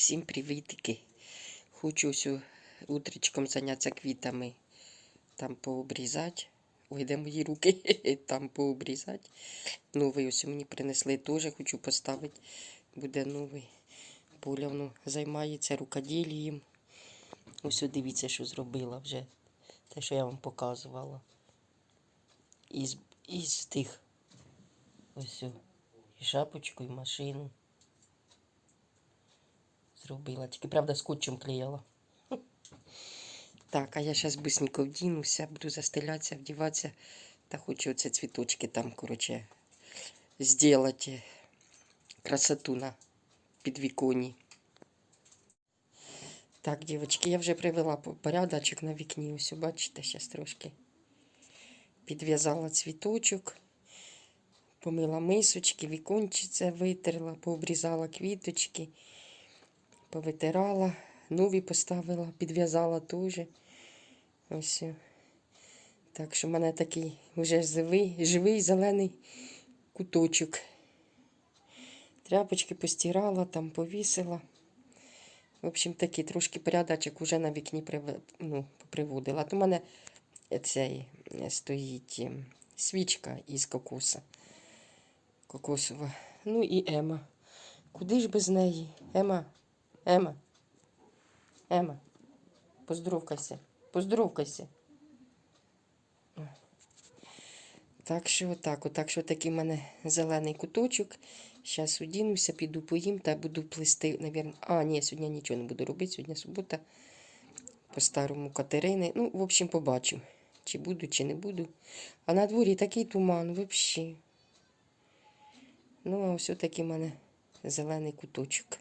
всім привітики. Хочу ось у- утречком зайнятися квітами, там пообрізати. Ой, де мої руки, там пообрізати. Новий ось мені принесли теж, хочу поставити. Буде новий. Поля займається рукоділієм. Ось дивіться, що зробила вже. Те, що я вам показувала. Із, із тих ось і шапочку, і машину. Зробила. Тільки, правда, скотчем клеїла. Так, а я зараз быстренько вдінуся, буду застелятися, вдіватися. Та хочу оце цвіточки там, коротше, зробити красоту на підвіконні. Так, дівчатки, я вже привела по- порядочок на вікні. Ось, бачите, зараз трошки підв'язала цвіточок, помила мисочки, вікончиця витерла, пообрізала квіточки, повитирала, нові поставила, підв'язала теж. Ось. Так що в мене такий вже живий, живий зелений куточок. Тряпочки постирала, там повісила. В общем, такий трошки порядочок вже на вікні ну, приводила. То в мене цей е, стоїть е, свічка із кокоса. Кокосова. Ну і Ема. Куди ж без неї? Ема, Ема, Ема, поздоровкайся, поздоровкайся. Так що отак, отак що такий в мене зелений куточок. Зараз одінуся, піду поїм та буду плести, навірно. А, ні, сьогодні нічого не буду робити, сьогодні субота. По старому Катерини. Ну, в общем, побачу, чи буду, чи не буду. А на дворі такий туман, взагалі. Ну, а ось такий в мене зелений куточок.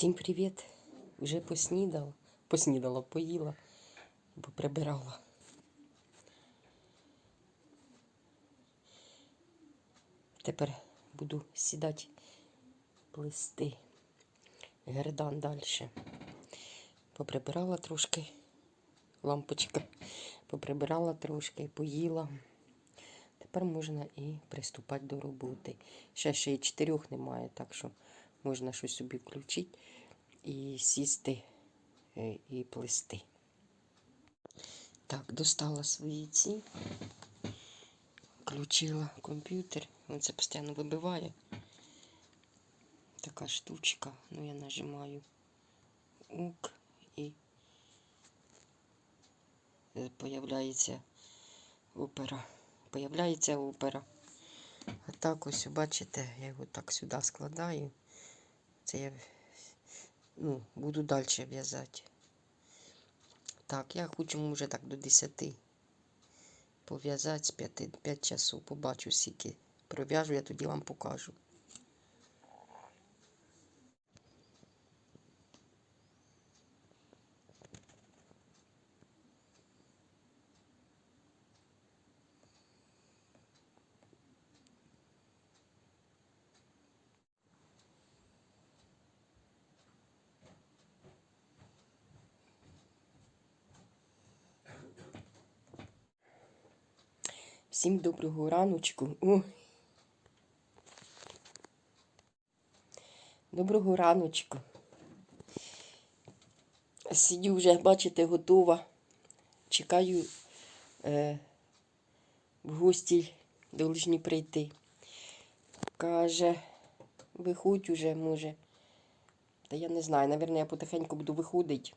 Всім привіт! Вже поснідала, поснідала, поїла, поприбирала. Тепер буду сідати, плести гердан далі. Поприбирала трошки лампочка, поприбирала трошки, поїла. Тепер можна і приступати до роботи. Ще ще й чотирьох немає, так що можна щось собі включити і сісти е, і плести. Так, достала свої ці, включила комп'ютер. Він це постійно вибиває. Така штучка. Ну, я нажимаю УК і е, появляється опера. Появляється опера. А так ось, бачите, я його так сюди складаю. Це я ну, буду далі в'язати. Так, я хочу, може, так до 10 пов'язати з 5, 5 часу. Побачу, скільки пров'яжу, я тоді вам покажу. Всім доброго раночку. О. Доброго раночку. Сидю вже, бачите, готова. Чекаю е, в гості должні прийти. Каже, виходь уже, може. Та я не знаю, напевно, я потихеньку буду виходити.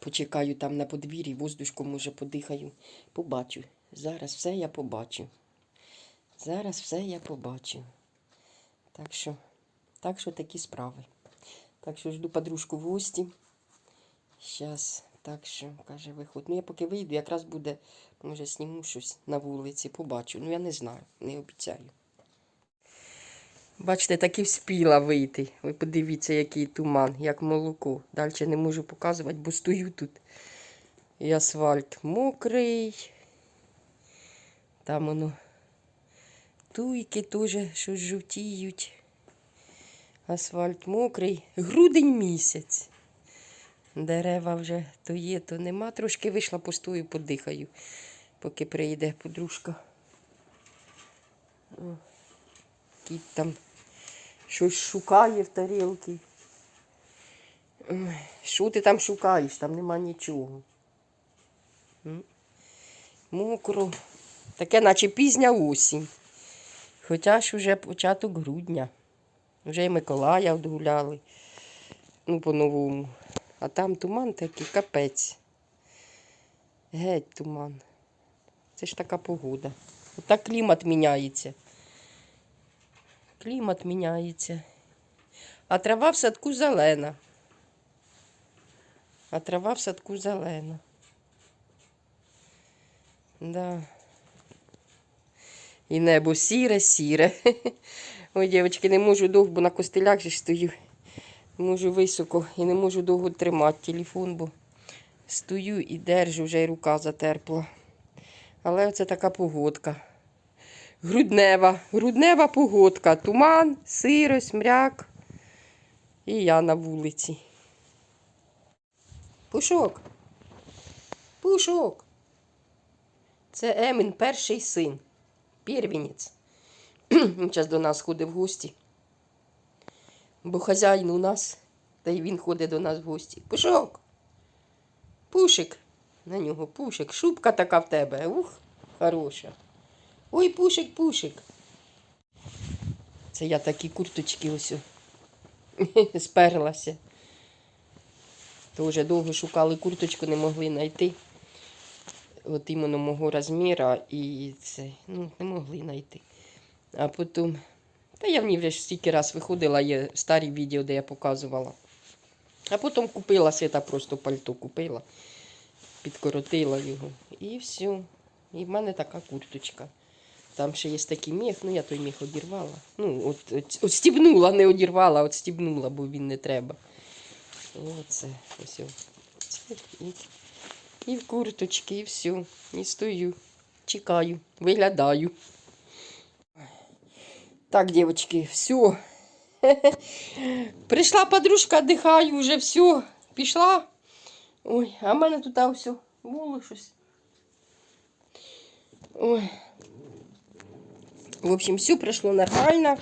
Почекаю там на подвір'ї, воздушком може подихаю. Побачу. Зараз все я побачу. Зараз все я побачу. Так що, так що такі справи. Так що жду подружку в гості. Зараз, так що, каже, виходь. Ну, я поки вийду, якраз буде, може, зніму щось на вулиці, побачу. Ну, я не знаю, не обіцяю. Бачите, таки вспіла вийти. Ви подивіться, який туман, як молоко. Далі не можу показувати, бо стою тут. І асфальт мокрий. Там воно туйки теж щось жовтіють. Асфальт мокрий. Грудень місяць. Дерева вже то є, то нема. Трошки вийшла постою, подихаю, поки прийде подружка. Кіт там щось шукає в тарілці. Що ти там шукаєш? Там нема нічого. Мокро. Таке, наче пізня осінь. Хоча ж вже початок грудня. Вже і Миколая відгуляли. Ну, по-новому. А там туман такий, капець. Геть туман. Це ж така погода. Отак клімат міняється. Клімат міняється. А трава в садку зелена. А трава в садку зелена. Да. І небо сіре, сіре. Ой, дівчатки, не можу довго, бо на костелях же стою. Не можу високо і не можу довго тримати телефон, бо стою і держу, вже й рука затерпла. Але оце така погодка. Груднева, груднева погодка. Туман, сирость, мряк. І я на вулиці. Пушок. Пушок. Це Емін перший син. Первінець. Він зараз до нас ходить в гості. Бо хазяїн у нас, та й він ходить до нас в гості. Пушок. Пушик. На нього пушик. Шубка така в тебе. Ух, хороша. Ой, пушик, пушик. Це я такі курточки ось сперлася. Тоже довго шукали курточку, не могли знайти. От іменно мого розміру і це, ну, не могли знайти. А потім, та я в ній вже стільки раз виходила, є старі відео, де я показувала. А потім купила свята просто пальто купила, підкоротила його. І все. І в мене така курточка. Там ще є такий міх, ну я той міх одірвала. Ну, от, от, от стібнула, не одірвала, от стібнула, бо він не треба. Оце, ось. Це і, і в курточки, і все. І стою, чекаю, виглядаю. Так, девочки, все. Прийшла подружка, дихаю, вже все. Пішла. Ой, а в мене тут все було щось. Ой. В общем, все пройшло нормально.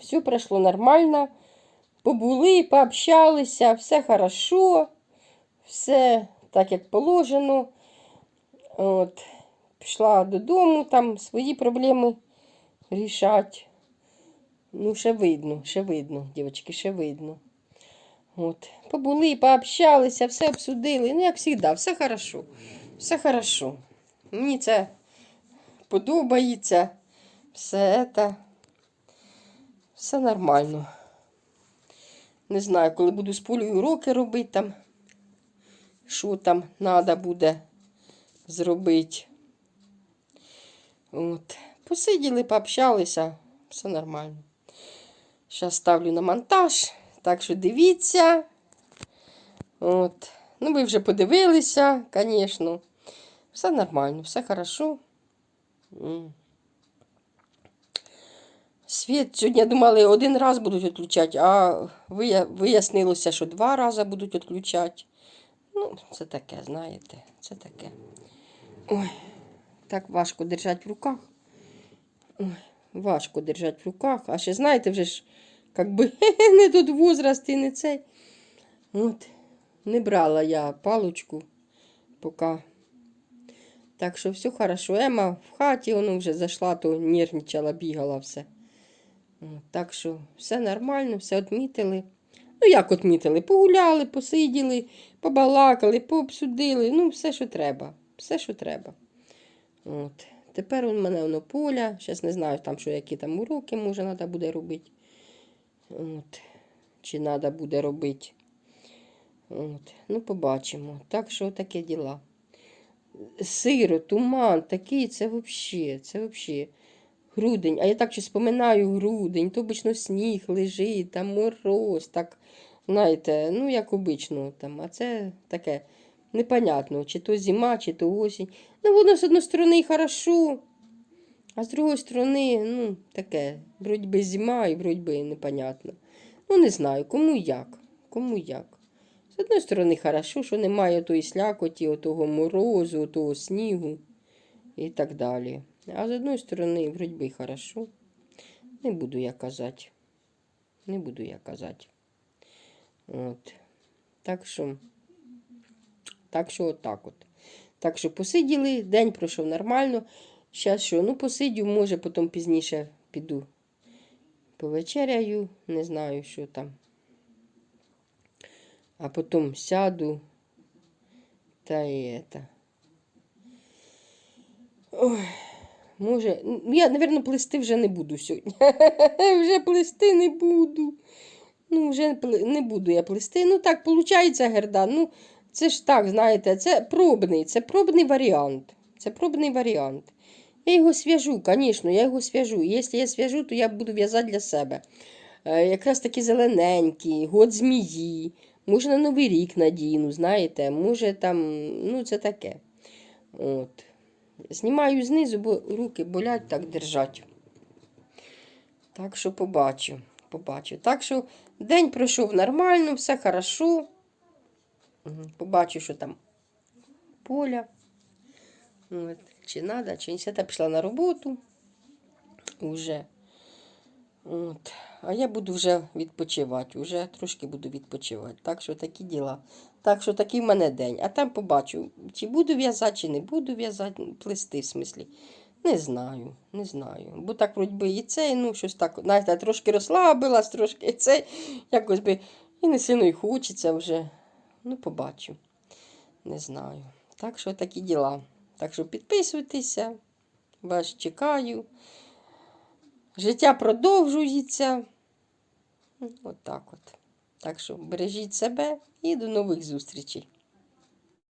Все пройшло нормально. Побули, пообщалися, все хорошо, все так, як положено. От. Пішла додому, там свої проблеми рішати. Ну, ще видно, ще видно, дівчатки, ще видно. От. Побули, пообщалися, все обсудили. Ну, як завжди, все хорошо. Все хорошо. Мені це подобається. Все це. Все нормально. Не знаю, коли буду з полею уроки робити там, що там треба буде зробити. От. Посиділи, пообщалися, все нормально. Зараз ставлю на монтаж, так що дивіться. От. Ну, ви вже подивилися, звісно. Все нормально, все хорошо. Світ сьогодні думали, один раз будуть відключати, а вияснилося, що два рази будуть відключати. Ну, це таке, знаєте, це таке. Ой, так важко держати в руках. Ой, важко держати в руках. А ще, знаєте, вже ж, як би, не тут возраст і не цей. От, не брала я палочку поки. Так що все хорошо. Ема в хаті, воно вже зайшла, то нервничала, бігала все. Так що все нормально, все відмітили. Ну, як відмітили? Погуляли, посиділи, побалакали, пообсудили. Ну, все, що треба. Все, що треба. От. Тепер у мене воно поля. Зараз не знаю, там, що, які там уроки може треба буде робити. От. Чи треба буде робити. От. Ну, побачимо. Так що таке діла. Сиро, туман, такий, це взагалі, це взагалі. Грудень, а я так чи споминаю грудень, то обично сніг лежить, там мороз, так, знаєте, ну, як обично там, а це таке непонятно, чи то зима, чи то осінь. Ну, воно з одної сторони хорошо, А з другої сторони, ну, таке, вроді би зима і вроді би непонятно. Ну, не знаю, кому як. Кому як. З одної сторони, хорошо, що немає тої слякоті, отого морозу, отого снігу і так далі. А з одної сторони, вроді би, хорошо. Не буду я казати. Не буду я казати. От. Так що, так що отак от. Так що посиділи, день пройшов нормально. Зараз що, ну посидю, може, потім пізніше піду. Повечеряю, не знаю, що там. А потім сяду. Та і это. Ой, може, я, напевно, плести вже не буду сьогодні. вже плести не буду. Ну, вже не буду я плести. Ну, так, виходить, Герда. Ну, це ж так, знаєте, це пробний, це пробний варіант. Це пробний варіант. Я його свяжу, звісно, я його свяжу. Якщо я свяжу, то я буду в'язати для себе. Е, якраз такі зелененькі, год змії. Може, на Новий рік надіну, знаєте, може там, ну, це таке. От. Знімаю знизу, бо руки болять так держать. Так що побачу. побачу. Так що день пройшов нормально, все хорошо. Побачу, що там поля. От. Чи треба, чи не пішла на роботу. Уже. От. А я буду вже відпочивати. Уже трошки буду відпочивати. Так що такі діла. Так що такий в мене день. А там побачу, чи буду в'язати, чи не буду в'язати, плести в смислі. Не знаю, не знаю. Бо так вроді би і цей, ну щось так, знаєте, трошки розслабилась, трошки і цей, якось би і не сильно й хочеться вже. Ну, побачу. Не знаю. Так що такі діла. Так що підписуйтеся, вас чекаю. Життя продовжується. От от. Так що бережіть себе і до нових зустрічей.